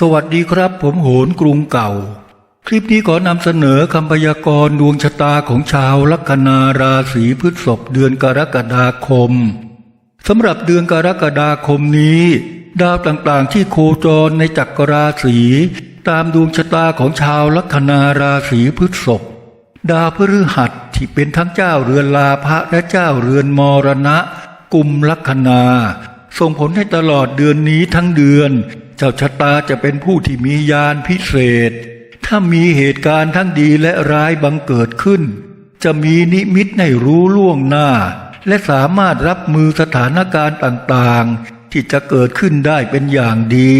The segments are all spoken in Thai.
สวัสดีครับ ผมโหนกรุงเก่า คลิปนี้ขอนำเสนอคำพยากรณ์ดวงชะตาของชาวลัคนาราศีพฤษภเดือนกรกฎาคมสำหรับเดือนกรกฎาคมนี้ ดาวต่างๆที่โคจรในจักรราศีตามดวงชะตาของชาวลัคนาราศีพฤษภดาวพฤหัสที่เป็นทั้งเจ้าเรือนลาภะและเจ้าเรือนมรณะ กุมลัคนา ส่งผลให้ตลอดเดือนนี้ทั้งเดือน เจ้าชะตาจะเป็นผู้ที่มียานพิเศษ ถ้ามีเหตุการณ์ทั้งดีและร้ายบังเกิดขึ้น จะมีนิมิตให้รู้ล่วงหน้า และสามารถรับมือสถานการณ์ต่างๆ ที่จะเกิดขึ้นได้เป็นอย่างดี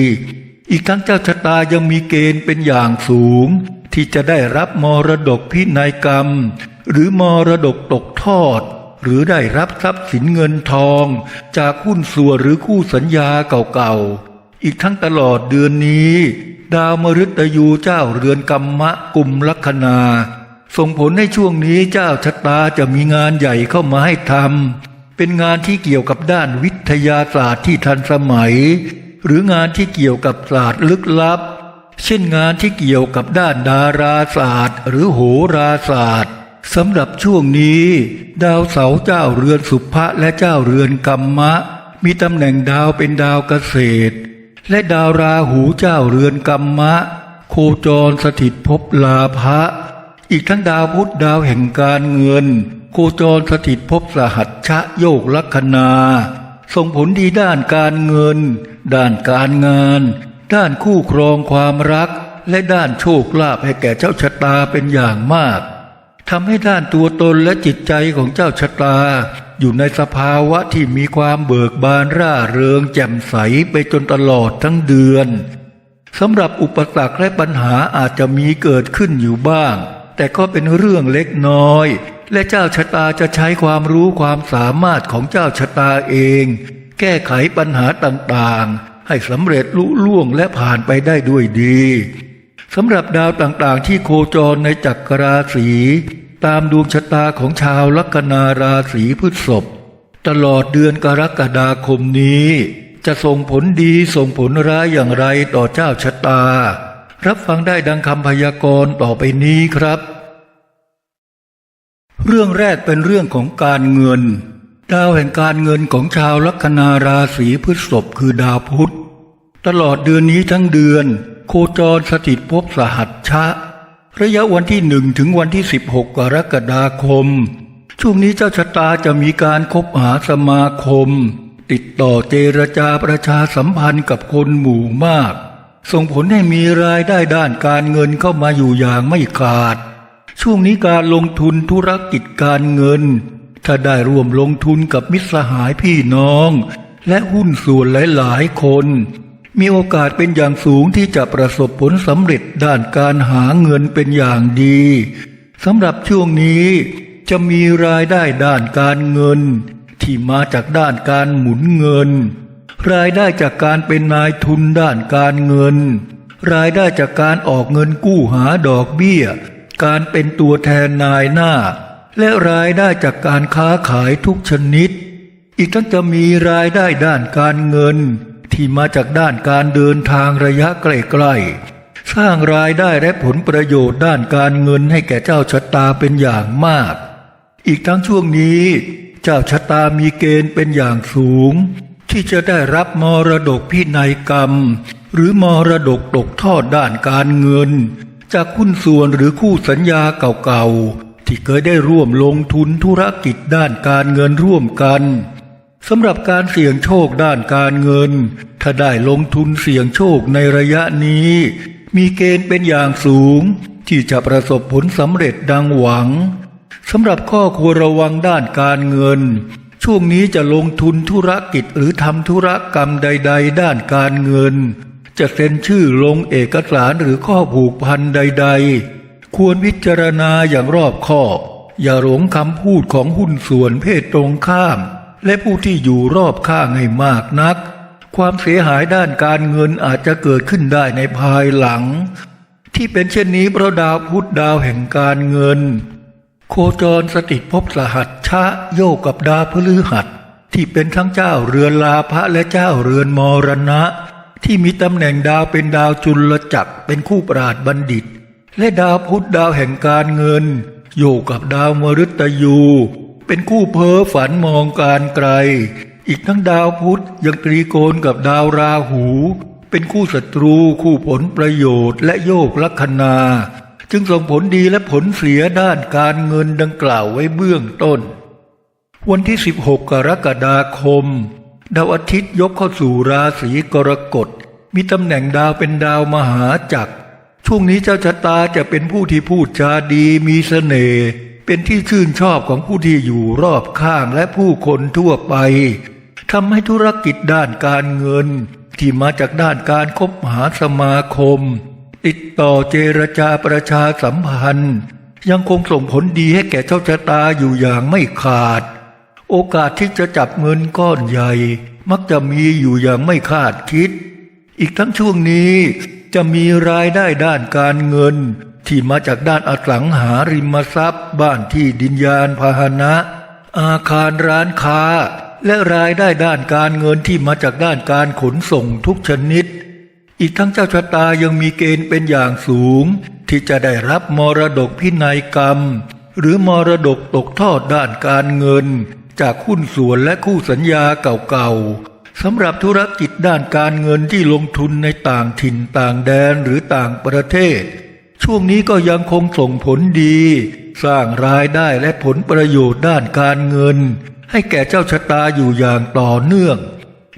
อีกทั้งเจ้าชะตายังมีเกณฑ์เป็นอย่างสูง ที่จะได้รับมรดกพินัยกรรม หรือมรดกตกทอด หรือได้รับทรัพย์สินเงินทอง จากหุ้นส่วนหรือคู่สัญญาเก่าๆ อีกทั้งตลอดเดือนนี้ ดาวมฤตยูเจ้าเรือนกรรมะกุมลัคนา ส่งผลให้ช่วงนี้เจ้าชะตาจะมีงานใหญ่เข้ามาให้ทำเป็นงานที่เกี่ยวกับด้านวิทยาศาสตร์ที่ทันสมัย หรืองานที่เกี่ยวกับศาสตร์ลึกลับ เช่นงานที่เกี่ยวกับด้านดาราศาสตร์ หรือโหราศาสตร์ สำหรับช่วงนี้ ดาวเสาเจ้าเรือนสุภะและเจ้าเรือนกรรมะ มีตำแหน่งดาวเป็นดาวเกษตร และดาวราหูเจ้าเรือนกรรมะ โคจรสถิตภพลาภะอีกทั้งดาวพุธดาวแห่งการเงิน โคจรสถิตภพสหัชชะโยกลัคนาส่งผลดีด้านการเงิน ด้านการงาน ด้านคู่ครองความรัก และด้านโชคลาภให้แก่เจ้าชะตาเป็นอย่างมาก ทำให้ด้านตัวตนและจิตใจของเจ้าชะตา อยู่ในสภาวะที่มีความเบิกบานร่าเริงแจ่มใสไปจนตลอดทั้งเดือนสำหรับอุปสรรคและปัญหาอาจจะมีเกิดขึ้นอยู่บ้าง แต่ก็เป็นเรื่องเล็กน้อย และเจ้าชะตาจะใช้ความรู้ความสามารถของเจ้าชะตาเอง แก้ไขปัญหาต่างๆ ให้สำเร็จลุล่วงและผ่านไปได้ด้วยดี สำหรับดาวต่างๆ ที่โคจรในจักรราศีตามดวงชะตาของชาวลัคนาราศีพฤษภตลอดเดือนกรกฎาคมนี้ จะส่งผลดีส่งผลร้ายอย่างไรต่อเจ้าชะตา รับฟังได้ดังคำพยากรณ์ต่อไปนี้ครับ เรื่องแรกเป็นเรื่องของการเงิน ดาวแห่งการเงินของชาวลัคนาราศีพฤษภคือดาวพุธ ตลอดเดือนนี้ทั้งเดือน โคจรสถิตภพสหัชชะ ระยะวันที่หนึ่งถึงวันที่ 16 กรกฎาคม ช่วงนี้เจ้าชะตาจะมีการคบหาสมาคม ติดต่อเจรจาประชาสัมพันธ์กับคนหมู่มาก ส่งผลให้มีรายได้ด้านการเงินเข้ามาอยู่อย่างไม่ขาด ช่วงนี้การลงทุนธุรกิจการเงิน ถ้าได้ร่วมลงทุนกับมิตรสหายพี่น้อง และหุ้นส่วนหลายๆ คน มีโอกาสเป็นอย่างสูงที่จะประสบผลสำเร็จด้านการหาเงินเป็นอย่างดีสำหรับช่วงนี้จะมีรายได้ด้านการเงิน ที่มาจากด้านการหมุนเงิน รายได้จากการเป็นนายทุนด้านการเงิน รายได้จากการออกเงินกู้หาดอกเบี้ย การเป็นตัวแทนนายหน้า และรายได้จากการค้าขายทุกชนิด อีกทั้งจะมีรายได้ด้านการเงิน ที่มาจากด้านการเดินทางระยะใกล้ๆสร้างรายได้และผลประโยชน์ด้านการเงินให้แก่เจ้าชะตาเป็นอย่างมาก อีกทั้งช่วงนี้ เจ้าชะตามีเกณฑ์เป็นอย่างสูง ที่จะได้รับมรดกพินัยกรรม หรือมรดกตกทอดด้านการเงิน จากหุ้นส่วนหรือคู่สัญญาเก่าๆที่เคยได้ร่วมลงทุนธุรกิจด้านการเงินร่วมกัน สำหรับการเสี่ยงโชคด้านการเงิน ถ้าได้ลงทุนเสี่ยงโชคในระยะนี้ มีเกณฑ์เป็นอย่างสูง ที่จะประสบผลสำเร็จดังหวังสำหรับข้อควรระวังด้านการเงิน ช่วงนี้จะลงทุนธุรกิจหรือทำธุรกรรมใด ๆ ด้านการเงิน จะเซ็นชื่อลงเอกสารหรือข้อผูกพันใด ๆ ควรพิจารณาอย่างรอบคอบ อย่าหลงคำพูดของหุ้นส่วนเพศตรงข้าม และผู้ที่อยู่รอบข้างให้มากนัก ความเสียหายด้านการเงินอาจจะเกิดขึ้นได้ในภายหลัง ที่เป็นเช่นนี้พระดาวพุธดาวแห่งการเงิน โคจรสถิตภพสหัสชะโยกกับดาวพฤหัสที่เป็นทั้งเจ้าเรือนลาภะและเจ้าเรือนมรณะ ที่มีตำแหน่งดาวเป็นดาวจุลจักรเป็นคู่ปราดบัณฑิต และดาวพุธดาวแห่งการเงิน โยกกับดาวมฤตยู เป็นคู่เพ้อฝันมองการไกล อีกทั้งดาวพุธยังตรีโกณกับดาวราหู เป็นคู่ศัตรูคู่ผลประโยชน์และโยกลัคนา จึงส่งผลดีและผลเสียด้านการเงินดังกล่าวไว้เบื้องต้น วันที่ 16 กรกฎาคม ดาวอาทิตย์ยกเข้าสู่ราศีกรกฎ มีตำแหน่งดาวเป็นดาวมหาจักร ช่วงนี้เจ้าชะตาจะเป็นผู้ที่พูดจาดีมีเสน่ห์ เป็นที่ชื่นชอบของผู้ที่อยู่รอบข้างและผู้คนทั่วไปทำให้ธุรกิจด้านการเงิน ที่มาจากด้านการคบหาสมาคม ติดต่อเจรจาประชาสัมพันธ์ ยังคงส่งผลดีให้แก่เจ้าชะตาอยู่อย่างไม่ขาด โอกาสที่จะจับเงินก้อนใหญ่ มักจะมีอยู่อย่างไม่คาดคิด อีกทั้งช่วงนี้จะมีรายได้ด้านการเงิน ที่มาจากด้านอสังหาริมทรัพย์ บ้านที่ดินยานพาหนะ อาคารร้านค้า และรายได้ด้านการเงินที่มาจากด้านการขนส่งทุกชนิด อีกทั้งเจ้าชะตายังมีเกณฑ์เป็นอย่างสูง ที่จะได้รับมรดกพินัยกรรม หรือมรดกตกทอดด้านการเงิน จากหุ้นส่วนและคู่สัญญาเก่าๆสำหรับธุรกิจด้านการเงินที่ลงทุนในต่างถิ่นต่างแดนหรือต่างประเทศ ช่วงนี้ก็ยังคงส่งผลดี สร้างรายได้และผลประโยชน์ด้านการเงิน ให้แก่เจ้าชะตาอยู่อย่างต่อเนื่อง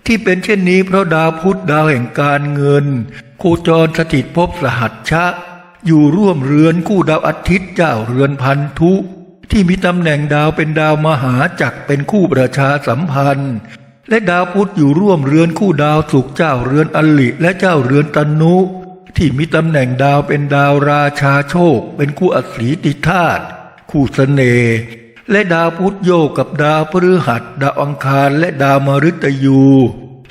ที่เป็นเช่นนี้เพราะดาวพุธดาวแห่งการเงิน โคจรสถิตภพสหัชชะ อยู่ร่วมเรือนคู่ดาวอาทิตย์เจ้าเรือนพันธุ ที่มีตำแหน่งดาวเป็นดาวมหาจักรเป็นคู่ประชาสัมพันธ์ และดาวพุธอยู่ร่วมเรือนคู่ดาวสุขเจ้าเรือนอลิและเจ้าเรือนตนุ ที่มีตำแหน่งดาวเป็นดาวราชาโชค เป็นคู่อสีติธาตุคู่เสน่ห์และดาวพุธโยกกับดาวพฤหัส ดาวอังคารและดาวมฤตยู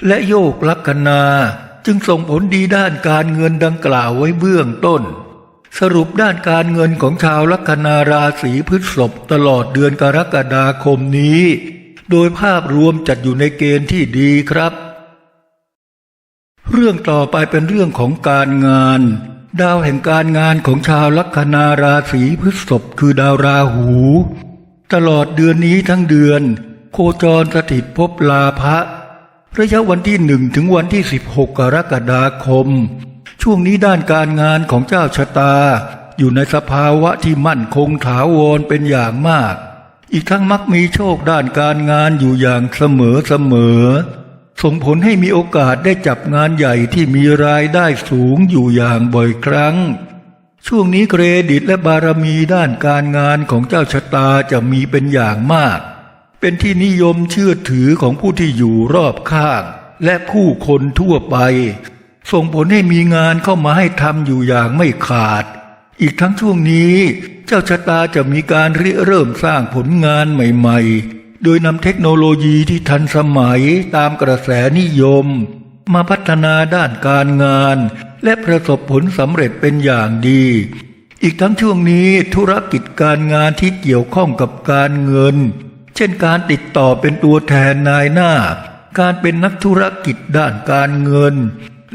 และโยกลัคนา จึงส่งผลดีด้านการเงินดังกล่าวไว้เบื้องต้น สรุปด้านการเงินของชาวลัคนาราศีพฤษภตลอดเดือนกรกฎาคมนี้ โดยภาพรวมจัดอยู่ในเกณฑ์ที่ดีครับ เรื่องต่อไปเป็นเรื่องของการงาน ดาวแห่งการงานของชาวลัคนาราศีพฤษภคือดาวราหู ตลอดเดือนนี้ทั้งเดือน โคจรสถิตภพลาภะระยะวันที่หนึ่งถึงวันที่ 16 กรกฎาคม ช่วงนี้ด้านการงานของเจ้าชะตา อยู่ในสภาวะที่มั่นคงถาวรเป็นอย่างมาก อีกทั้งมักมีโชคด้านการงานอยู่อย่างเสมอเสมอ ส่งผลให้มีโอกาสได้จับงานใหญ่ที่มีรายได้สูงอยู่อย่างบ่อยครั้ง ช่วงนี้เครดิตและบารมีด้านการงานของเจ้าชะตาจะมีเป็นอย่างมาก เป็นที่นิยมเชื่อถือของผู้ที่อยู่รอบข้าง และผู้คนทั่วไป ส่งผลให้มีงานเข้ามาให้ทำอยู่อย่างไม่ขาด อีกทั้งช่วงนี้ เจ้าชะตาจะมีการริเริ่มสร้างผลงานใหม่ ๆ โดยนำเทคโนโลยีที่ทันสมัยตามกระแสนิยม มาพัฒนาด้านการงาน และประสบผลสำเร็จเป็นอย่างดี อีกทั้งช่วงนี้ธุรกิจการงานที่เกี่ยวข้องกับการเงิน เช่นการติดต่อเป็นตัวแทนนายหน้า การเป็นนักธุรกิจด้านการเงิน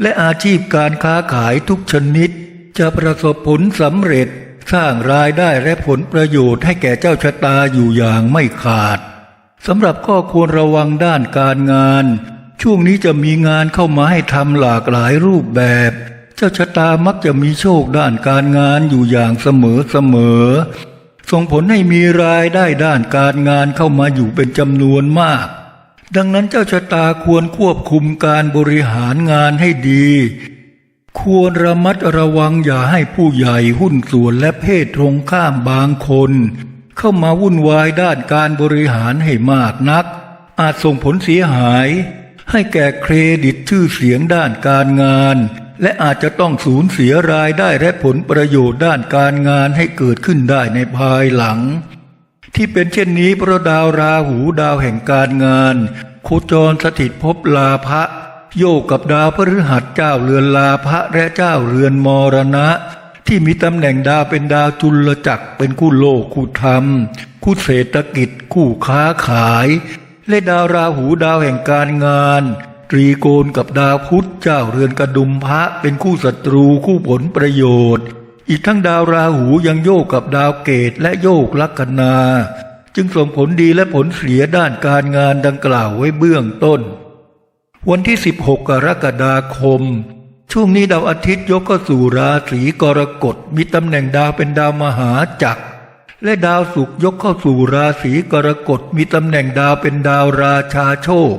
และอาชีพการค้าขายทุกชนิด จะประสบผลสำเร็จสร้างรายได้และผลประโยชน์ให้แก่เจ้าชะตาอยู่อย่างไม่ขาด สำหรับข้อควรระวังด้านการงาน ช่วงนี้จะมีงานเข้ามาให้ทำหลากหลายรูปแบบ เจ้าชะตามักจะมีโชคด้านการงานอยู่อย่างเสมอเสมอ ส่งผลให้มีรายได้ด้านการงานเข้ามาอยู่เป็นจำนวนมาก ดังนั้นเจ้าชะตาควรควบคุมการบริหารงานให้ดี ควรระมัดระวังอย่าให้ผู้ใหญ่หุ้นส่วนและเพศตรงข้ามบางคน เข้ามาวุ่นวายด้านการบริหารให้มากนัก อาจส่งผลเสียหาย ให้แก่เครดิตชื่อเสียงด้านการงาน และอาจจะต้องสูญเสียรายได้และผลประโยชน์ด้านการงานให้เกิดขึ้นได้ในภายหลัง ที่เป็นเช่นนี้เพราะดาวราหูดาวแห่งการงาน โคจรสถิตภพลาภะโยกกับดาวพฤหัสเจ้าเรือนลาภะและเจ้าเรือนมรณะ ที่มีตำแหน่งดาวเป็นดาวจุลจักรเป็นคู่โลกคู่ธรรม คู่เศรษฐกิจ คู่ค้าขาย และดาวราหูดาวแห่งการงาน ตรีโกณกับดาวพุธเจ้าเรือนกระดุมพระเป็นคู่ศัตรูคู่ผลประโยชน์ อีกทั้งดาวราหูยังโยกกับดาวเกตและโยกลัคนาจึงส่งผลดีและผลเสียด้านการงานดังกล่าวไว้เบื้องต้น วันที่ 16 กรกฎาคม ช่วงนี้ดาวอาทิตย์ยกเข้าสู่ราศีกรกฎมีตำแหน่งดาวเป็นดาวมหาจักร และดาวศุกร์ยกเข้าสู่ราศีกรกฎมีตำแหน่งดาวเป็นดาวราชาโชค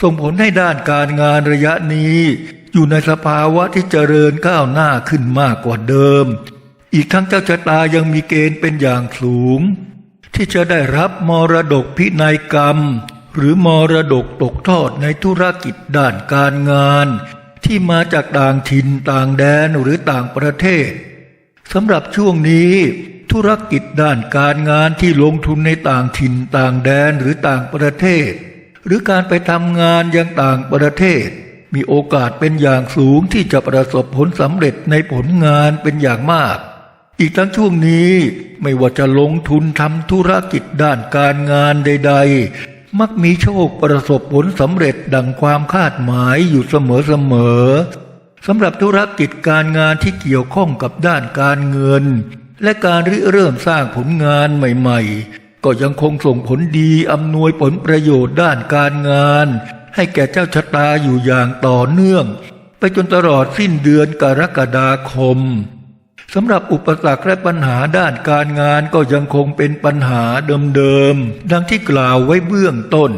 ส่งผลให้ด้านการงานระยะนี้ อยู่ในสภาวะที่เจริญก้าวหน้าขึ้นมากกว่าเดิม อีกทั้งเจ้าชะตายังมีเกณฑ์เป็นอย่างสูง ที่จะได้รับมรดกพินัยกรรม หรือมรดกตกทอดในธุรกิจด้านการงาน ที่มาจากต่างถิ่นต่างแดนหรือต่างประเทศสำหรับช่วงนี้ ธุรกิจด้านการงานที่ลงทุนในต่างถิ่นต่างแดนหรือต่างประเทศ หรือการไปทำงานยังต่างประเทศ มีโอกาสเป็นอย่างสูงที่จะประสบผลสำเร็จในผลงานเป็นอย่างมาก อีกทั้งช่วงนี้ไม่ว่าจะลงทุนทำธุรกิจด้านการงานใด ๆ มักมีโชคประสบผลสำเร็จดังความคาดหมายอยู่เสมอๆสำหรับธุรกิจการงานที่เกี่ยวข้องกับด้านการเงิน และการริเริ่มสร้างผลงานใหม่ ๆ ก็ยังคงส่งผลดีอำนวยผลประโยชน์ด้านการงาน ให้แก่เจ้าชะตาอยู่อย่างต่อเนื่อง ไปจนตลอดสิ้นเดือนกรกฎาคม สำหรับอุปสรรคและปัญหาด้านการงานก็ยังคงเป็นปัญหาเดิมๆ ดังที่กล่าวไว้เบื้องต้น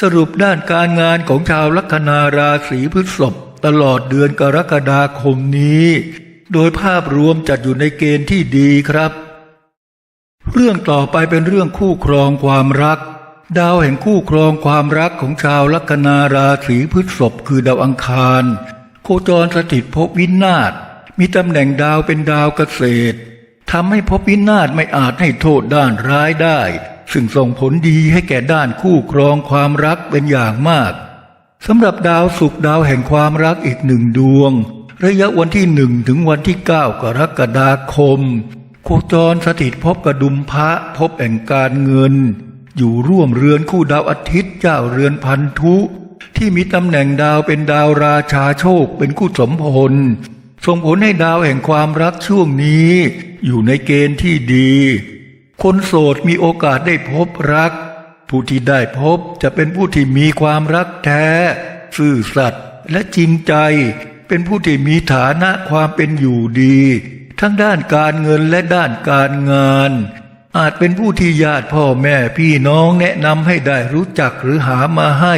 สรุปด้านการงานของชาวลัคนาราศีพฤษภตลอดเดือนกรกฎาคมนี้ โดยภาพรวมจัดอยู่ในเกณฑ์ที่ดีครับ เรื่องต่อไปเป็นเรื่องคู่ครองความรัก ดาวแห่งคู่ครองความรักของชาวลัคนาราศีพฤษภคือดาวอังคาร โคจรสถิตภพวินาศ มีตำแหน่งดาวเป็นดาวเกษตรทำให้ภพวินาศไม่อาจให้โทษด้านร้ายได้ ซึ่งส่งผลดีให้แก่ด้านคู่ครองความรักเป็นอย่างมากสำหรับดาวศุกดาวแห่งความรักอีกหนึ่งดวง ระยะวันที่หนึ่งถึงวันที่เก้ากรกฎาคม โคจรสถิตภพกระดุมพระภพแห่งการเงิน อยู่ร่วมเรือนคู่ดาวอาทิตย์เจ้าเรือนพันธุ ที่มีตำแหน่งดาวเป็นดาวราชาโชคเป็นคู่สมพล ส่งผลให้ดาวแห่งความรักช่วงนี้ อยู่ในเกณฑ์ที่ดี คนโสดมีโอกาสได้พบรัก ผู้ที่ได้พบจะเป็นผู้ที่มีความรักแท้ ซื่อสัตย์และจริงใจ เป็นผู้ที่มีฐานะความเป็นอยู่ดี ทั้งด้านการเงินและด้านการงาน อาจเป็นผู้ที่ญาติพ่อแม่พี่น้องแนะนำให้ได้รู้จักหรือหามาให้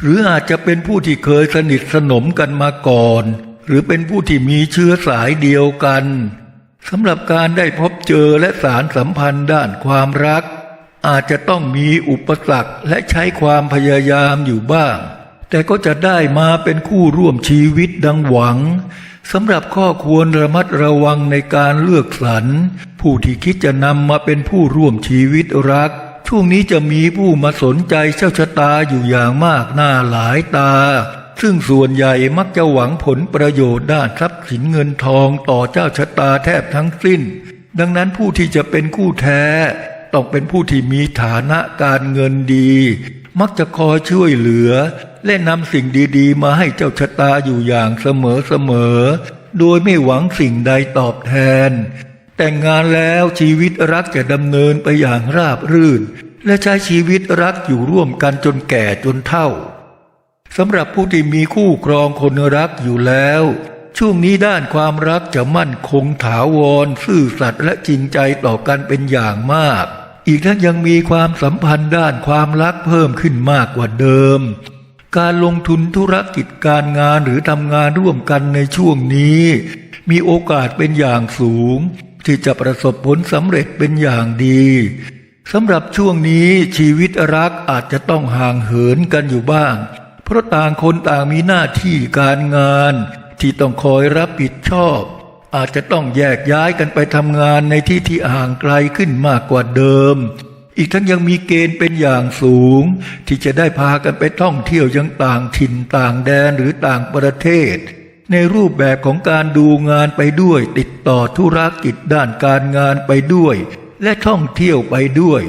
หรืออาจจะเป็นผู้ที่เคยสนิทสนมกันมาก่อน หรือเป็นผู้ที่มีเชื้อสายเดียวกันสำหรับการได้พบเจอและสารสัมพันธ์ด้านความรัก อาจจะต้องมีอุปสรรคและใช้ความพยายามอยู่บ้าง แต่ก็จะได้มาเป็นคู่ร่วมชีวิตดังหวังสำหรับข้อควรระมัดระวังในการเลือกสรรผู้ที่คิดจะนำมาเป็นผู้ร่วมชีวิตรัก ช่วงนี้จะมีผู้มาสนใจเจ้าชะตาอยู่อย่างมากหน้าหลายตา ซึ่งส่วนใหญ่มักจะหวังผลประโยชน์ด้านทรัพย์สินเงินทองต่อเจ้าชะตาแทบทั้งสิ้น ดังนั้นผู้ที่จะเป็นคู่แท้ ต้องเป็นผู้ที่มีฐานะการเงินดี มักจะคอยช่วยเหลือ และนำสิ่งดีๆ มาให้เจ้าชะตาอยู่อย่างเสมอๆ โดยไม่หวังสิ่งใดตอบแทน แต่งงานแล้วชีวิตรักจะดำเนินไปอย่างราบรื่น และใช้ชีวิตรักอยู่ร่วมกันจนแก่จนเฒ่า สำหรับผู้ที่มีคู่ครองคนรักอยู่แล้ว ช่วงนี้ด้านความรักจะมั่นคงถาวร ซื่อสัตย์และจริงใจต่อกันเป็นอย่างมาก อีกทั้งยังมีความสัมพันธ์ด้านความรักเพิ่มขึ้นมากกว่าเดิม การลงทุนธุรกิจการงานหรือทำงานร่วมกันในช่วงนี้ มีโอกาสเป็นอย่างสูง ที่จะประสบผลสำเร็จเป็นอย่างดีสำหรับช่วงนี้ชีวิตรักอาจจะต้องห่างเหินกันอยู่บ้าง เพราะต่างคนต่างมีหน้าที่การงานที่ต้องคอยรับผิดชอบ อาจจะต้องแยกย้ายกันไปทำงานในที่ที่ห่างไกลขึ้นมากกว่าเดิม อีกทั้งยังมีเกณฑ์เป็นอย่างสูง ที่จะได้พากันไปท่องเที่ยวยังต่างถิ่นต่างแดนหรือต่างประเทศ ในรูปแบบของการดูงานไปด้วย ติดต่อธุรกิจด้านการงานไปด้วย และท่องเที่ยวไปด้วย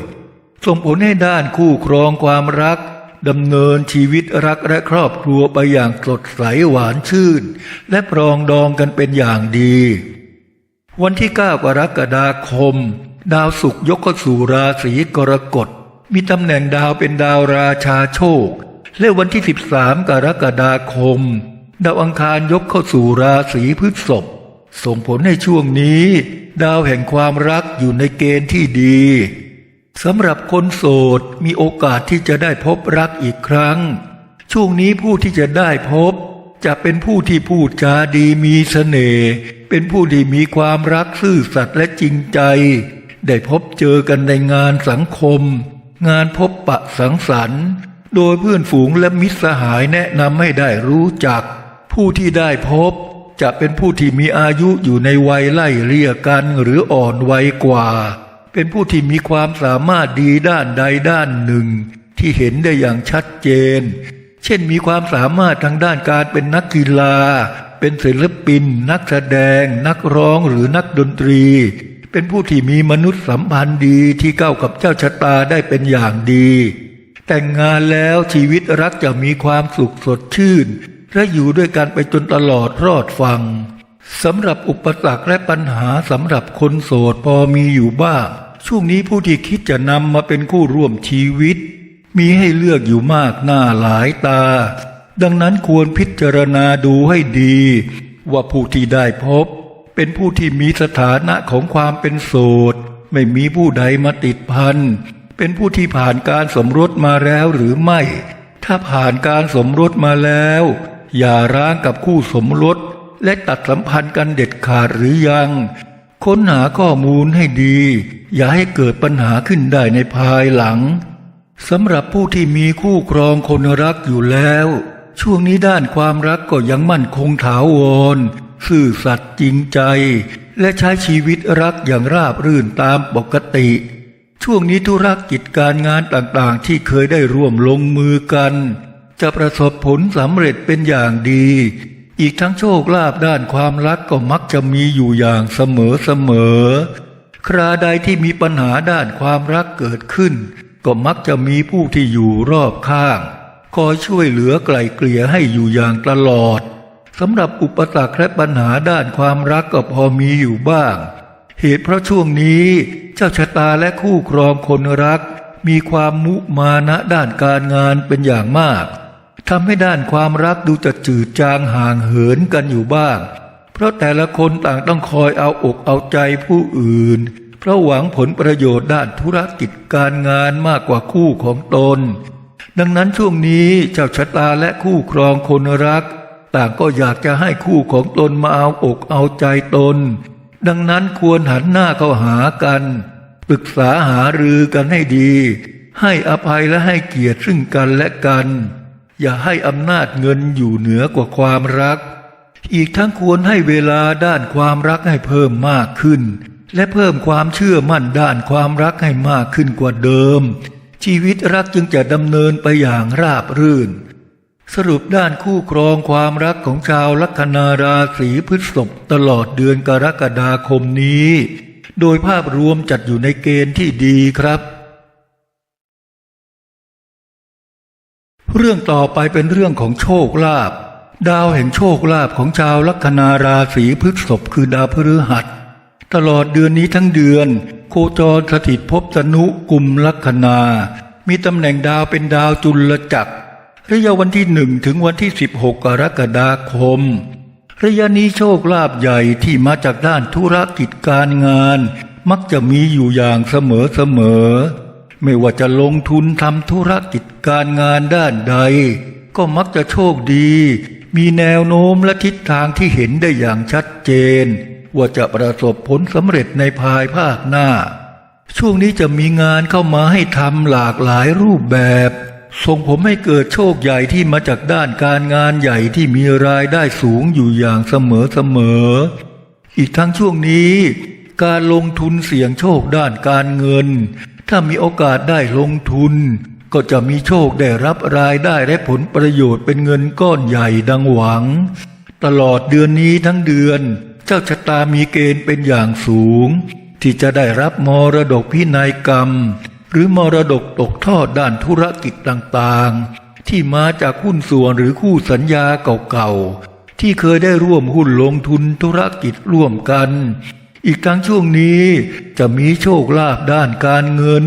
ส่งผลให้ด้านคู่ครองความรัก ดำเนินชีวิตรักและครอบครัวไปอย่างสดใสหวานชื่น และปรองดองกันเป็นอย่างดี วันที่ 9 กรกฎาคม ดาวศุกร์ยกเข้าสู่ราศีกรกฎ มีตำแหน่งดาวเป็นดาวราชาโชค และวันที่ 13 กรกฎาคม ดาวอังคารยกเข้าสู่ราศีพฤษภส่งผลให้ช่วงนี้ ดาวแห่งความรักอยู่ในเกณฑ์ที่ดี สำหรับคนโสดมีโอกาสที่จะได้พบรักอีกครั้ง ช่วงนี้ผู้ที่จะได้พบ จะเป็นผู้ที่พูดจาดีมีเสน่ห์เป็นผู้ที่มีความรักซื่อสัตย์และจริงใจ ได้พบเจอกันในงานสังคม งานพบปะสังสรรค์ โดยเพื่อนฝูงและมิตรสหายแนะนำให้ได้รู้จัก ผู้ที่ได้พบจะเป็นผู้ที่มีอายุอยู่ในวัยไล่เลี่ยกันหรืออ่อนวัยกว่า เป็นผู้ที่มีความสามารถดีด้านใดด้านหนึ่ง ที่เห็นได้อย่างชัดเจน เช่นมีความสามารถทางด้านการเป็นนักกีฬา เป็นศิลปิน นักแสดง นักร้องหรือนักดนตรี เป็นผู้ที่มีมนุษยสัมพันธ์ดีที่เข้ากับเจ้าชะตาได้เป็นอย่างดี แต่งงานแล้วชีวิตรักจะมีความสุขสดชื่น และอยู่ด้วยกันไปจนตลอดรอดฟัง สำหรับอุปสรรคและปัญหาสำหรับคนโสดพอมีอยู่บ้าง ช่วงนี้ผู้ที่คิดจะนำมาเป็นคู่ร่วมชีวิต มีให้เลือกอยู่มากหน้าหลายตา ดังนั้นควรพิจารณาดูให้ดี ว่าผู้ที่ได้พบ เป็นผู้ที่มีสถานะของความเป็นโสด ไม่มีผู้ใดมาติดพัน เป็นผู้ที่ผ่านการสมรสมาแล้วหรือไม่ ถ้าผ่านการสมรสมาแล้ว อย่าร้างกับคู่สมรส และตัดสัมพันธ์กันเด็ดขาดหรือยัง ค้นหาข้อมูลให้ดี อย่าให้เกิดปัญหาขึ้นได้ในภายหลังสำหรับผู้ที่มีคู่ครองคนรักอยู่แล้ว ช่วงนี้ด้านความรักก็ยังมั่นคงถาวรซื่อสัตย์จริงใจ และใช้ชีวิตรักอย่างราบรื่นตามปกติ ช่วงนี้ธุรกิจการงานต่างๆ ที่เคยได้ร่วมลงมือกัน จะประสบผลสำเร็จเป็นอย่างดี อีกทั้งโชคลาภด้านความรักก็มักจะมีอยู่อย่างเสมอเสมอ คราใดที่มีปัญหาด้านความรักเกิดขึ้น ก็มักจะมีผู้ที่อยู่รอบข้าง คอยช่วยเหลือไกล่เกลี่ยให้อยู่อย่างตลอดสำหรับอุปสรรคและปัญหาด้านความรักก็พอมีอยู่บ้าง เหตุเพราะช่วงนี้เจ้าชะตาและคู่ครองคนรัก มีความมุมานะด้านการงานเป็นอย่างมาก ทำให้ด้านความรักดูจะจืดจางห่างเหินกันอยู่บ้าง เพราะแต่ละคนต่างต้องคอยเอาอกเอาใจผู้อื่น เพราะหวังผลประโยชน์ด้านธุรกิจการงานมากกว่าคู่ของตน ดังนั้นช่วงนี้เจ้าชะตาและคู่ครองคนรัก ต่างก็อยากจะให้คู่ของตนมาเอาอกเอาใจตน ดังนั้นควรหันหน้าเข้าหากันปรึกษาหารือกันให้ดี ให้อภัยและให้เกียรติซึ่งกันและกัน อย่าให้อำนาจเงินอยู่เหนือกว่าความรัก อีกทั้งควรให้เวลาด้านความรักให้เพิ่มมากขึ้น และเพิ่มความเชื่อมั่นด้านความรักให้มากขึ้นกว่าเดิม ชีวิตรักจึงจะดำเนินไปอย่างราบรื่น สรุปด้านคู่ครองความรักของชาวลัคนาราศีพฤษภตลอดเดือนกรกฎาคมนี้ โดยภาพรวมจัดอยู่ในเกณฑ์ที่ดีครับ เรื่องต่อไปเป็นเรื่องของโชคลาภดาวแห่งโชคลาภของชาวลัคนาราศีพฤษภคือดาวพฤหัส ตลอดเดือนนี้ทั้งเดือน โคจรสถิตภพสนุกลุ่มลัคนา มีตำแหน่งดาวเป็นดาวจุลจักรระยะวันที่หนึ่งถึงวันที่ 16 กรกฎาคม ระยะนี้โชคลาภใหญ่ที่มาจากด้านธุรกิจการงาน มักจะมีอยู่อย่างเสมอเสมอ ไม่ว่าจะลงทุนทำธุรกิจการงานด้านใด ก็มักจะโชคดี มีแนวโน้มและทิศทางที่เห็นได้อย่างชัดเจน ว่าจะประสบผลสำเร็จในภายภาคหน้า ช่วงนี้จะมีงานเข้ามาให้ทำหลากหลายรูปแบบส่งผมให้เกิดโชคใหญ่ที่มาจากด้านการงานใหญ่ที่มีรายได้สูงอยู่อย่างเสมอเสมอ อีกทั้งช่วงนี้ การลงทุนเสี่ยงโชคด้านการเงิน ถ้ามีโอกาสได้ลงทุน ก็จะมีโชคได้รับรายได้และผลประโยชน์เป็นเงินก้อนใหญ่ดังหวัง ตลอดเดือนนี้ทั้งเดือน เจ้าชะตามีเกณฑ์เป็นอย่างสูง ที่จะได้รับมรดกพินัยกรรม หรือมรดกตกทอดด้านธุรกิจต่างๆ ที่มาจากหุ้นส่วนหรือคู่สัญญาเก่าๆที่เคยได้ร่วมหุ้นลงทุนธุรกิจร่วมกัน อีกทั้งช่วงนี้จะมีโชคลาภด้านการเงิน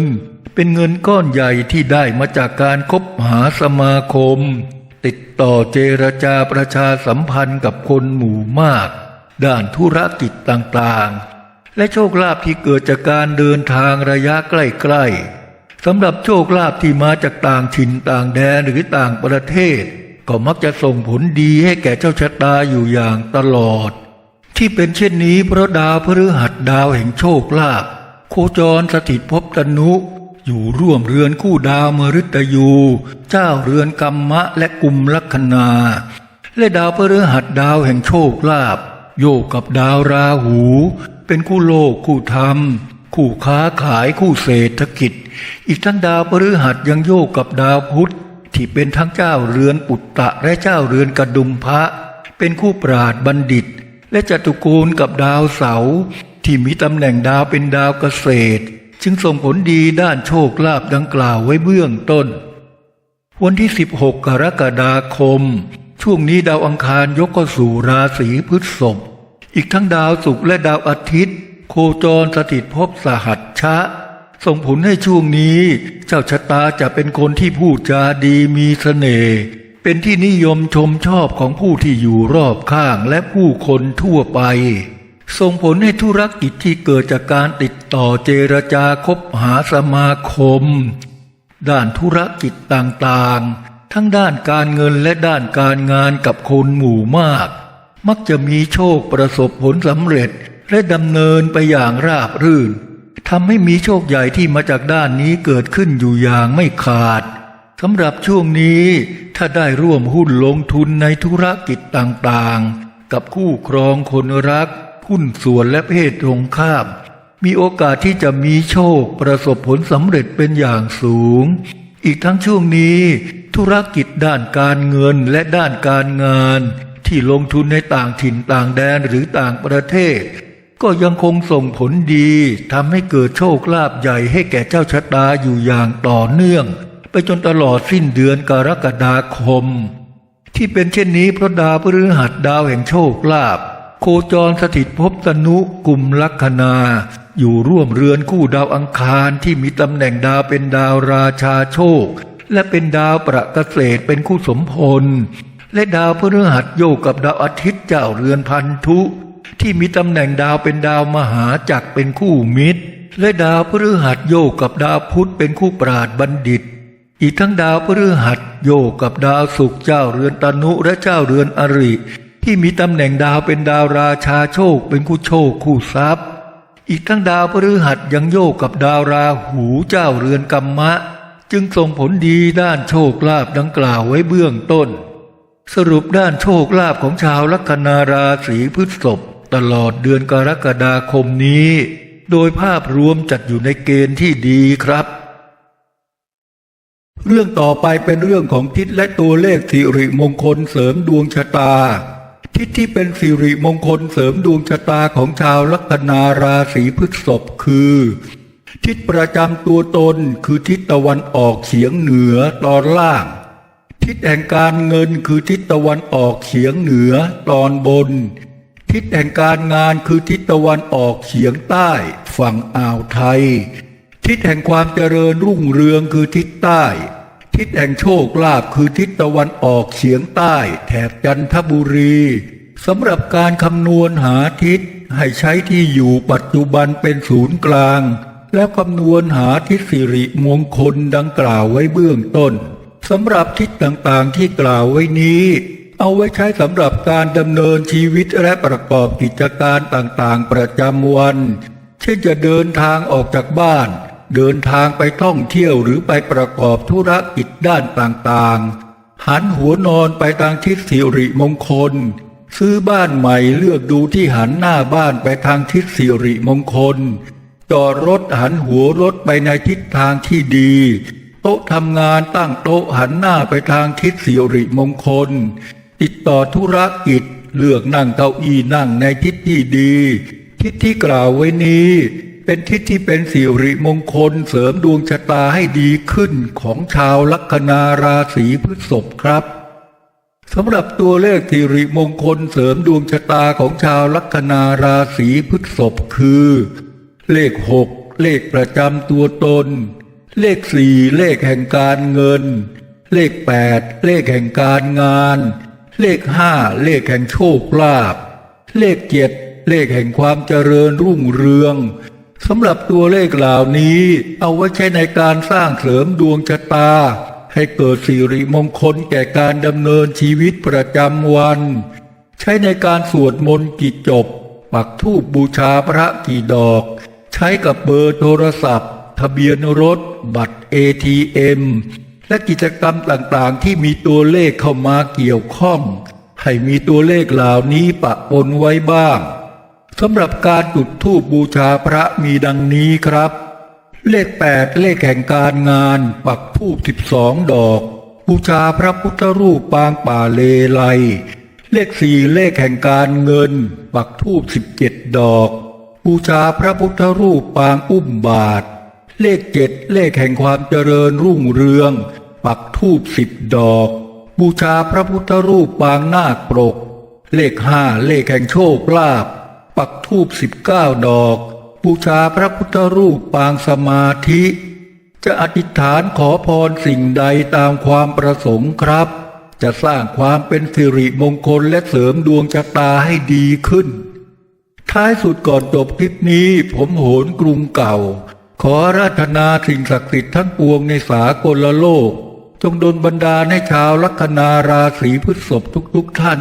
เป็นเงินก้อนใหญ่ที่ได้มาจากการคบหาสมาคม ติดต่อเจรจาประชาสัมพันธ์กับคนหมู่มาก ด้านธุรกิจต่างๆ และโชคลาภที่เกิดจากการเดินทางระยะใกล้ๆสำหรับโชคลาภที่มาจากต่างถิ่นต่างแดนหรือต่างประเทศ ก็มักจะส่งผลดีให้แก่เจ้าชะตาอยู่อย่างตลอด ที่เป็นเช่นนี้เพราะดาวพฤหัสดาวแห่งโชคลาภโคจรสถิตภพตนุอยู่ร่วมเรือนคู่ดาวมฤตยู เจ้าเรือนกรรมะและกุมลัคนา และดาวพฤหัสดาวแห่งโชคลาภโยกกับดาวราหู เป็นคู่โลกคู่ธรรม คู่ค้าขายคู่เศรษฐกิจ อีกทั้งดาวพฤหัสยังโยกกับดาวพุธที่เป็นทั้งเจ้าเรือนปุตตะและเจ้าเรือนกระดุมพระ เป็นคู่ปราดบัณฑิต และจตุกูลกับดาวเสาร์ที่มีตำแหน่งดาวเป็นดาวเกษตร จึงส่งผลดีด้านโชคลาภดังกล่าวไว้เบื้องต้น วันที่ 16 กรกฎาคม ช่วงนี้ดาวอังคารยกเข้าสู่ราศีพฤษภอีกทั้งดาวศุกร์และดาวอาทิตย์ โคจรสถิตภพสหัชชะ ส่งผลให้ช่วงนี้ เจ้าชะตาจะเป็นคนที่พูดจาดีมีเสน่ห์ เป็นที่นิยมชมชอบของผู้ที่อยู่รอบข้างและผู้คนทั่วไป ส่งผลให้ธุรกิจที่เกิดจากการติดต่อเจรจาคบหาสมาคม ด้านธุรกิจต่างๆ ทั้งด้านการเงินและด้านการงานกับคนหมู่มาก มักจะมีโชคประสบผลสำเร็จและดำเนินไปอย่างราบรื่นทำให้มีโชคใหญ่ที่มาจากด้านนี้เกิดขึ้นอยู่อย่างไม่ขาด สำหรับช่วงนี้ถ้าได้ร่วมหุ้นลงทุนในธุรกิจต่างๆ กับคู่ครองคนรัก หุ้นส่วนและเพศตรงข้าม มีโอกาสที่จะมีโชคประสบผลสำเร็จเป็นอย่างสูง อีกทั้งช่วงนี้ ธุรกิจด้านการเงินและด้านการงาน ที่ลงทุนในต่างถิ่นต่างแดนหรือต่างประเทศ ก็ยังคงส่งผลดีทำให้เกิดโชคลาภใหญ่ให้แก่เจ้าชะตาอยู่อย่างต่อเนื่อง ไปจนตลอดสิ้นเดือนกรกฎาคม ที่เป็นเช่นนี้เพราะดาวพฤหัสดาวแห่งโชคลาภโคจรสถิตภพตนุกลุ่มลัคนา อยู่ร่วมเรือนคู่ดาวอังคารที่มีตำแหน่งดาวเป็นดาวราชาโชค และเป็นดาวประเกษตรเป็นคู่สมพล และดาวพฤหัสโยกกับดาวอาทิตย์เจ้าเรือนพันธุ ที่มีตำแหน่งดาวเป็นดาวมหาจักรเป็นคู่มิตร และดาวพฤหัสโยกกับดาวพุธเป็นคู่ปราดบัณฑิต อีกทั้งดาวพฤหัสโยกกับดาวศุกร์เจ้าเรือนตนุและเจ้าเรือนอริ ที่มีตำแหน่งดาวเป็นดาวราชาโชคเป็นคู่โชคคู่ทรัพย์ อีกทั้งดาวพฤหัสยังโยกกับดาวราหูเจ้าเรือนกรรมะ จึงส่งผลดีด้านโชคลาภดังกล่าวไว้เบื้องต้น สรุปด้านโชคลาภของชาวลัคนาราศีพฤษภตลอดเดือนกรกฎาคมนี้ โดยภาพรวมจัดอยู่ในเกณฑ์ที่ดีครับ เรื่องต่อไปเป็นเรื่องของทิศและตัวเลขสิริมงคลเสริมดวงชะตา ทิศที่เป็นสิริมงคลเสริมดวงชะตาของชาวลัคนาราศีพฤษภคือ ทิศประจำตัวตนคือทิศตะวันออกเฉียงเหนือตอนล่าง ทิศแห่งการเงินคือทิศตะวันออกเฉียงเหนือตอนบน ทิศแห่งการงานคือทิศตะวันออกเฉียงใต้ ฝั่งอ่าวไทย ทิศแห่งความเจริญรุ่งเรืองคือทิศใต้ ทิศแห่งโชคลาภคือทิศตะวันออกเฉียงใต้ แถบจันทบุรีสำหรับการคำนวณหาทิศให้ใช้ที่อยู่ปัจจุบันเป็นศูนย์กลาง แล้วคำนวณหาทิศสิริมงคลดังกล่าวไว้เบื้องต้นสำหรับทิศต่างๆที่กล่าวไว้นี้ เอาไว้ใช้สำหรับการดำเนินชีวิตและประกอบกิจการต่างๆประจำวัน เช่นจะเดินทางออกจากบ้าน เดินทางไปท่องเที่ยวหรือไปประกอบธุรกิจด้านต่างๆ หันหัวนอนไปทางทิศสิริมงคล ซื้อบ้านใหม่เลือกดูที่หันหน้าบ้านไปทางทิศสิริมงคล จอดรถหันหัวรถไปในทิศทางที่ดี โต๊ะทำงานตั้งโต๊ะหันหน้าไปทางทิศสิริมงคล ติดต่อธุรกิจเลือกนั่งเก้าอี้นั่งในทิศที่ดี ทิศที่กล่าวไว้นี้ เป็นทิศที่เป็นสิริมงคลเสริมดวงชะตาให้ดีขึ้นของชาวลัคนาราศีพฤษภครับสำหรับตัวเลขสิริมงคลเสริมดวงชะตาของชาวลัคนาราศีพฤษภคือ เลขหกเลขประจำตัวตน เลขสี่เลขแห่งการเงิน เลขแปดเลขแห่งการงาน เลขห้าเลขแห่งโชคลาภเลขเจ็ดเลขแห่งความเจริญรุ่งเรือง สำหรับตัวเลขเหล่านี้ เอาไว้ใช้ในการสร้างเสริมดวงชะตา ให้เกิดสิริมงคลแก่การดำเนินชีวิตประจำวัน ใช้ในการสวดมนต์กิจจบ ปักธูปบูชาพระกี่ดอก ใช้กับเบอร์โทรศัพท์ ทะเบียนรถ บัตร ATM และกิจกรรมต่างๆ ที่มีตัวเลขเข้ามาเกี่ยวข้อง ให้มีตัวเลขเหล่านี้ปะปนไว้บ้าง สำหรับการจุดธูปบูชาพระมีดังนี้ครับ เลขแปดเลขแห่งการงาน ปักธูปสิบสองดอก บูชาพระพุทธรูปปางป่าเลไลเลขสี่เลขแห่งการเงิน ปักธูปสิบเจ็ดดอก บูชาพระพุทธรูปปางอุ้มบาท เลขเจ็ดเลขแห่งความเจริญรุ่งเรือง ปักธูปสิบดอก บูชาพระพุทธรูปปางนาคปรก เลขห้าเลขแห่งโชคลาภ ปักธูปสิบเก้าดอก บูชาพระพุทธรูปปางสมาธิ จะอธิษฐานขอพรสิ่งใดตามความประสงค์ครับ จะสร้างความเป็นสิริมงคลและเสริมดวงชะตาให้ดีขึ้น ท้ายสุดก่อนจบคลิปนี้ผมโหนกรุงเก่า ขอราธนาสิ่งศักดิ์สิทธิ์ทั้งปวงในสากลโลก จงดลบันดาลให้ชาวลัคนาราศีพฤษภทุกๆท่าน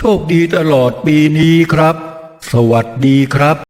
โชคดีตลอดปีนี้ครับ สวัสดีครับ